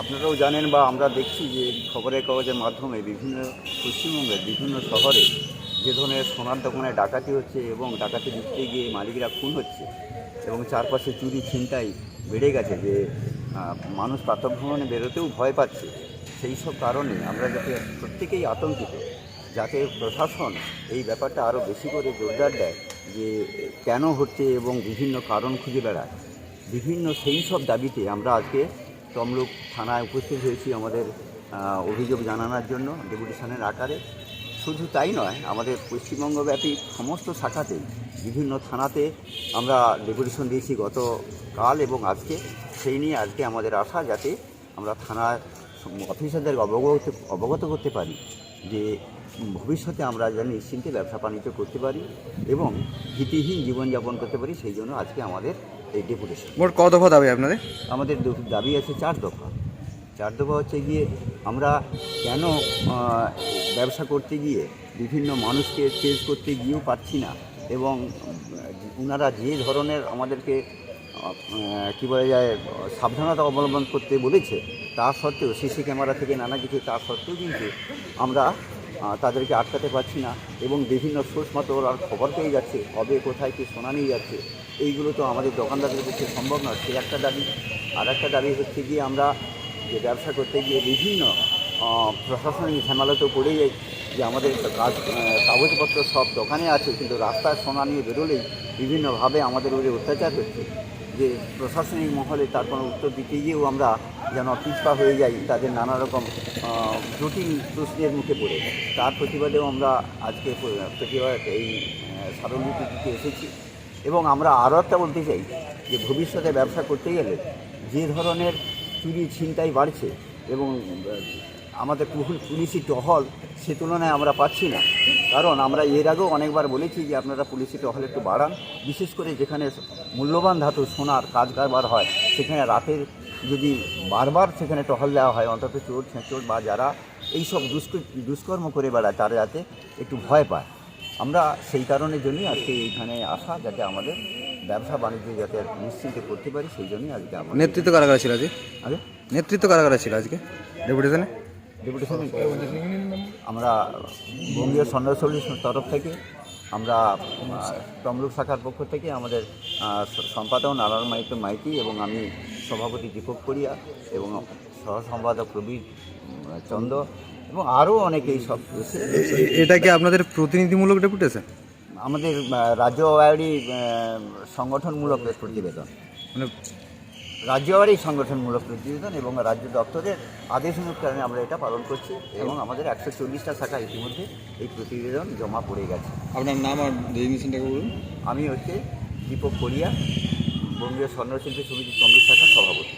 আপনারাও জানেন বা আমরা দেখছি যে খবরের কাগজের মাধ্যমে বিভিন্ন পশ্চিমবঙ্গের বিভিন্ন শহরে যে ধরনের সোনার দোকানে ডাকাতি হচ্ছে এবং ডাকাতি দিতে গিয়ে মালিকরা খুন হচ্ছে এবং চারপাশে চুরি ছিনতাই বেড়ে গেছে যে মানুষ প্রাতঃভ্রমণে বেরোতেও ভয় পাচ্ছে। সেই সব কারণে আমরা যাতে প্রত্যেকেই আতঙ্কিত, যাতে প্রশাসন এই ব্যাপারটা আরও বেশি করে জোরদার দেয় যে, কেন হচ্ছে এবং বিভিন্ন কারণ খুঁজে বেড়ায়। বিভিন্ন সেই সব দাবিতে আমরা আজকে তমলুক থানায় উপস্থিত হয়েছি আমাদের অভিযোগ জানানোর জন্য ডেপুটেশনের আকারে। শুধু তাই নয়, আমাদের পশ্চিমবঙ্গব্যাপী সমস্ত শাখাতেই বিভিন্ন থানাতে আমরা ডেপুটেশন দিয়েছি গতকাল এবং আজকে। সেই নিয়ে আজকে আমাদের আশা যাতে আমরা থানার অফিসারদের অবগত অবগত করতে পারি যে ভবিষ্যতে আমরা যেন নিশ্চিন্তে ব্যবসা বাণিজ্য করতে পারি এবং ভীতিহীন জীবনযাপন করতে পারি সেই জন্য আজকে আমাদের এই ডেপুটেশন। মোট কত দফা দাবি আপনাদের? আমাদের দাবি আছে চার দফা। চার দফা হচ্ছে গিয়ে আমরা কেন ব্যবসা করতে গিয়ে বিভিন্ন মানুষকে চেঞ্জ করতে গিয়েও পারছি না এবং ওনারা যে ধরনের আমাদেরকে কী বলা যায়, সাবধানতা অবলম্বন করতে বলেছে। তা সত্ত্বেও সিসি ক্যামেরা থেকে নানা কিছু, তা সত্ত্বেও কিন্তু আমরা তাদেরকে আটকাতে পারছি না এবং বিভিন্ন সোর্স মতো ওরা খবর পেয়ে যাচ্ছে, কবে, কোথায়, কি শোনা নিয়ে যাচ্ছে। এইগুলো তো আমাদের দোকানদারদের পক্ষে সম্ভব নয়। সে একটা দাবি, আর একটা দাবি হচ্ছে গিয়ে আমরা যে ব্যবসা করতে গিয়ে বিভিন্ন প্রশাসনিক ঝামেলাতেও পড়ে যাই, যে আমাদের কাজ কাগজপত্র সব দোকানে আছে, কিন্তু রাস্তায় সোনা নিয়ে বেরোলেই বিভিন্নভাবে আমাদের উপরে অত্যাচার হচ্ছে। যে প্রশাসনিক মহলে তার কোনো উত্তর দিতে গিয়েও আমরা যেন পিছপা হয়ে যাই, তাদের নানা রকম জটিল প্রশ্নের মুখে পড়ে। তার প্রতিবাদেও আমরা আজকে প্রতিবাদ এই স্মারকলিপিতে এসেছি। এবং আমরা আরও একটা বলতে চাই যে ভবিষ্যতে ব্যবসা করতে গেলে যে ধরনের চুরি ছিনতাই বাড়ছে এবং আমাদের পুল- পুলিশি টহল সে তুলনায় আমরা পাচ্ছি না। কারণ আমরা এর আগেও অনেকবার বলেছি যে আপনারা পুলিশি টহল একটু বাড়ান। বিশেষ করে যেখানে মূল্যবান ধাতু সোনার কাজ কারবার হয়, সেখানে রাতের যদি বারবার সেখানে টহল দেওয়া হয়, অন্তত চোর, ছেঁচোর বা যারা এইসব দুষ্ক, দুষ্কর্ম করে বেড়ায়, তারা যাতে একটু ভয় পায়। আমরা সেই কারণের জন্যই আজকে এইখানে আসা, যাতে আমাদের ব্যবসা বাণিজ্য যাতে নিশ্চিন্তে করতে পারি সেই জন্যই আজকে আমাদের নেতৃত্ব কারা কারা ছিল আজকে? আগে? নেতৃত্ব কারা কারা ছিল আজকে? ডেপুটেশনে ডেপুটেশনে আমরা বঙ্গীয় সন্ন্যাসলীর তরফ থেকে আমরা তমলুক শাখার পক্ষ থেকে আমাদের সম্পাদক নারায়ণ মাইতি মাইতি এবং আমি সভাপতি দীপক করিয়া এবং সহ সম্পাদক প্রবীর উম, চন্দ এবং আরও অনেকেই সব এটা কি আপনাদের প্রতিনিধিমূলক ডেপুটেশন আমাদের রাজ্য আওয়ারি সংগঠনমূলক প্রতিবেদন। মানে রাজ্য আওয়ারি সংগঠনমূলক প্রতিবেদন এবং রাজ্য দপ্তরের আদেশ অনুসারে আমরা এটা পালন করছি এবং আমাদের একশো চল্লিশটা শাখা ইতিমধ্যে এই প্রতিবেদন জমা পড়ে গেছে। আপনার নাম আর ডেজিগনেশনটাকে বলুন। আমি হচ্ছে দীপক কোরিয়া বঙ্গীয় স্বর্ণশিল্পী সমিতি তমলুক শাখার সভাপতি।